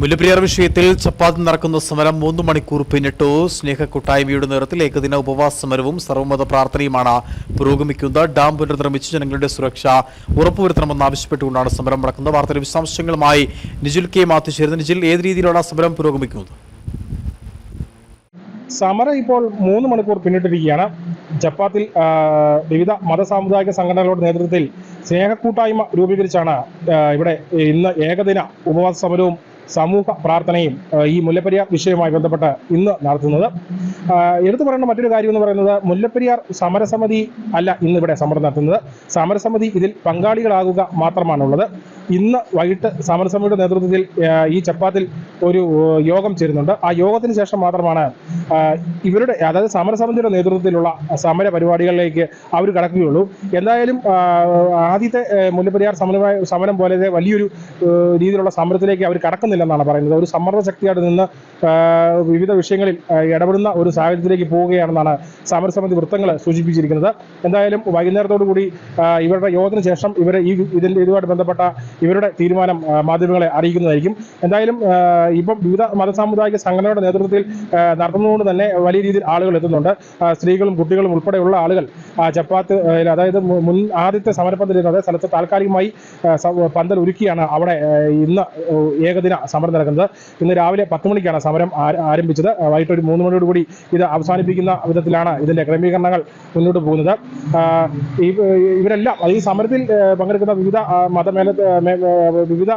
മുല്ലപ്പെരിയാർ വിഷയത്തിൽ ചപ്പാത്തി നടക്കുന്ന സമരം മൂന്ന് മണിക്കൂർ പിന്നിട്ടു. സ്നേഹ കൂട്ടായ്മയുടെ നേതൃത്വത്തിൽ ഏകദിന ഉപവാസ സമരവും സർവമത പ്രാർത്ഥനയുമാണ് പുരോഗമിക്കുന്നത്. ഡാം പുനർനിർമ്മിച്ച് ജനങ്ങളുടെ സുരക്ഷ ഉറപ്പുവരുത്തണമെന്ന് ആവശ്യപ്പെട്ടുകൊണ്ടാണ് സമരം നടക്കുന്നത്. വാർത്തയുടെ വിശദാംശങ്ങളുമായി നിജിൽ കെ മാത്യു നിജിൽ ഏത് രീതിയിലാണ് സമരം പുരോഗമിക്കുന്നത്? സമരം ഇപ്പോൾ മൂന്ന് മണിക്കൂർ പിന്നിട്ടിരിക്കുകയാണ്. ജപ്പാത്തിൽ വിവിധ മത സാമുദായിക സംഘടനകളുടെ നേതൃത്വത്തിൽ സ്നേഹക്കൂട്ടായ്മ രൂപീകരിച്ചാണ് ഇവിടെ ഇന്ന് ഏകദിന ഉപവാസ സമരവും സമൂഹ പ്രാർത്ഥനയും ഈ മുല്ലപ്പെരിയാർ വിഷയവുമായി ബന്ധപ്പെട്ട് ഇന്ന് നടത്തുന്നത്. എടുത്തു പറയേണ്ട മറ്റൊരു കാര്യം എന്ന് പറയുന്നത് മുല്ലപ്പെരിയാർ സമരസമിതി അല്ല ഇന്ന് ഇവിടെ സമരം നടത്തുന്നത്. സമരസമിതി ഇതിൽ പങ്കാളികളാകുക മാത്രമാണുള്ളത്. ഇന്ന് വൈകിട്ട് സമരസമിതിയുടെ നേതൃത്വത്തിൽ ഈ ചപ്പാത്തിൽ ഒരു യോഗം ചേരുന്നുണ്ട്. ആ യോഗത്തിന് ശേഷം മാത്രമാണ് ഇവരുടെ അതായത് സമരസമിതിയുടെ നേതൃത്വത്തിലുള്ള സമര പരിപാടികളിലേക്ക് അവർ കടക്കുകയുള്ളൂ. എന്തായാലും ആദ്യത്തെ മുല്ലപ്പെരിയാർ സമരമായ സമരം പോലെ വലിയൊരു രീതിയിലുള്ള സമരത്തിലേക്ക് അവർ കടക്കുന്നില്ലെന്നാണ് പറയുന്നത്. ഒരു സമ്മർദ്ദ ശക്തിയായിട്ട് നിന്ന് വിവിധ വിഷയങ്ങളിൽ ഇടപെടുന്ന ഒരു സാഹചര്യത്തിലേക്ക് പോവുകയാണെന്നാണ് സമരസമിതി വൃത്തങ്ങൾ സൂചിപ്പിച്ചിരിക്കുന്നത്. എന്തായാലും വൈകുന്നേരത്തോടു കൂടി ഇവരുടെ യോഗത്തിന് ശേഷം ഇവരെ ഈ ഇതിൽ ഇതുമായിട്ട് ബന്ധപ്പെട്ട ഇവരുടെ തീരുമാനം മാധ്യമങ്ങളെ അറിയിക്കുന്നതായിരിക്കും. എന്തായാലും ഇപ്പം വിവിധ മതസാമുദായിക സംഘടനയുടെ നേതൃത്വത്തിൽ നടത്തുന്നതുകൊണ്ട് തന്നെ വലിയ രീതിയിൽ ആളുകൾ എത്തുന്നുണ്ട്. സ്ത്രീകളും കുട്ടികളും ഉൾപ്പെടെയുള്ള ആളുകൾ ചപ്പാത്ത് അതായത് മുൻ ആദ്യത്തെ സമരപ്പന്തൽ അതേ സ്ഥലത്ത് താൽക്കാലികമായി പന്തൽ ഒരുക്കിയാണ് അവിടെ ഇന്ന് ഏകദിന സമരം നടക്കുന്നത്. ഇന്ന് രാവിലെ പത്ത് മണിക്കാണ് സമരം ആരംഭിച്ചത്. വൈകിട്ട് ഒരു മൂന്ന് മണിയോട് കൂടി ഇത് അവസാനിപ്പിക്കുന്ന വിധത്തിലാണ് ഇതിന്റെ ക്രമീകരണങ്ങൾ മുന്നോട്ട് പോകുന്നത്. ഇവരെല്ലാം ഈ സമരത്തിൽ പങ്കെടുക്കുന്ന വിവിധ മതമേല വിവിധ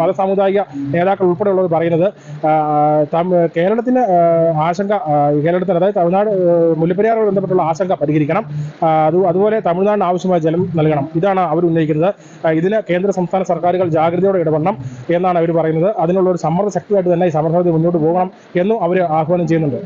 മത സാമുദായിക നേതാക്കൾ ഉൾപ്പെടെയുള്ളവർ പറയുന്നത് കേരളത്തിന് ആശങ്ക കേരളത്തിൽ അതായത് തമിഴ്നാട് മുല്ലപ്പെരിയാറോട് ബന്ധപ്പെട്ടുള്ള ആശങ്ക പരിഹരിക്കണം. അത് അതുപോലെ തമിഴ്നാടിന് ആവശ്യമായ ജലം നൽകണം. ഇതാണ് അവർ ഉന്നയിക്കുന്നത്. ഇതിന് കേന്ദ്ര സംസ്ഥാന സർക്കാരുകൾ ജാഗ്രതയോടെ ഇടപെടണം എന്നാണ് അവർ പറയുന്നത്. അതിനുള്ള ഒരു സമ്മർദ്ദ ശക്തിയായിട്ട് തന്നെ ഈ സമരസമിതി മുന്നോട്ട് പോകണം എന്നും അവർ ആഹ്വാനം ചെയ്യുന്നുണ്ട്.